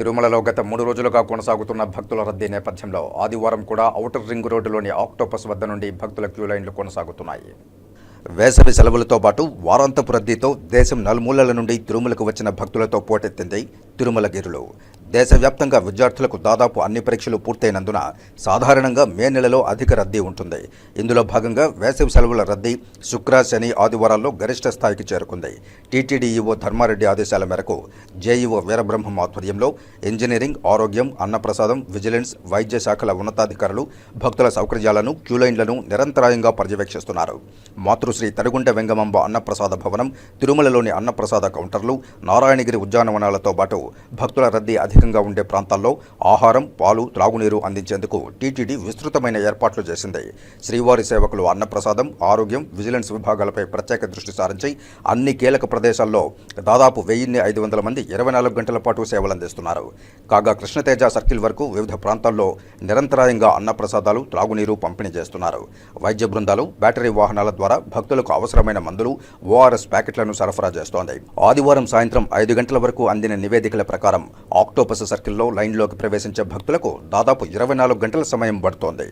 తిరుమలలో గత మూడు రోజులుగా కొనసాగుతున్న భక్తుల రద్దీ నేపథ్యంలో ఆదివారం కూడా ఔటర్ రింగ్ రోడ్డులోని ఆక్టోపస్ వద్ద నుండి భక్తుల క్యూ లైన్లు కొనసాగుతున్నాయి. వేసవి సెలవులతో పాటు వారాంతపు రద్దీతో దేశం నలుమూలల నుండి తిరుమలకు వచ్చిన భక్తులతో పోటెత్తింది తిరుమల గిరులు దేశవ్యాప్తంగా విద్యార్థులకు దాదాపు అన్ని పరీక్షలు పూర్తయినందున సాధారణంగా మే నెలలో అధిక రద్దీ ఉంటుంది. ఇందులో భాగంగా వేసవి సెలవుల రద్దీ శుక్ర శని ఆదివారాల్లో గరిష్ట స్థాయికి చేరుకుంది. టీటీడీఈఓ ధర్మారెడ్డి ఆదేశాల మేరకు జేఈఓ వీరబ్రహ్మం ఆధ్వర్యంలో ఇంజనీరింగ్ ఆరోగ్యం అన్నప్రసాదం విజిలెన్స్ వైద్య శాఖల ఉన్నతాధికారులు భక్తుల సౌకర్యాలను క్యూలైన్లను నిరంతరాయంగా పర్యవేక్షిస్తున్నారు. మాతృశ్రీ తరుగుంట వెంగమంబ అన్నప్రసాద భవనం తిరుమలలోని అన్నప్రసాద కౌంటర్లు నారాయణగిరి ఉద్యానవనాలతో పాటు భక్తుల రద్దీ అధికంగా ఉండే ప్రాంతాల్లో ఆహారం పాలు త్రాగునీరు అందించేందుకు టీటీడీ విస్తృతమైన ఏర్పాట్లు చేసింది. శ్రీవారి సేవకులు అన్నప్రసాదం ఆరోగ్యం విజిలెన్స్ విభాగాలపై ప్రత్యేక దృష్టి సారించి అన్ని కీలక ప్రదేశాల్లో దాదాపు వెయ్యిన్ని ఐదు వందల మంది ఇరవై నాలుగు గంటల పాటు సేవలందిస్తున్నారు కాగా కృష్ణతేజ సర్కిల్ వరకు వివిధ ప్రాంతాల్లో నిరంతరాయంగా అన్నప్రసాదాలు త్రాగునీరు పంపిణీ చేస్తున్నారు. వైద్య బృందాలు బ్యాటరీ వాహనాల ద్వారా భక్తులకు అవసరమైన మందులు ఓఆర్ఎస్ ప్యాకెట్లను సరఫరా చేస్తోంది. ఆదివారం సాయంత్రం ఐదు గంటల వరకు అందిన నివేదికల ప్రకారం ఆక్టోపస్ సర్కిల్లో లైన్లోకి ప్రవేశించే భక్తులకు దాదాపు ఇరవై నాలుగు గంటల సమయం పడుతోంది.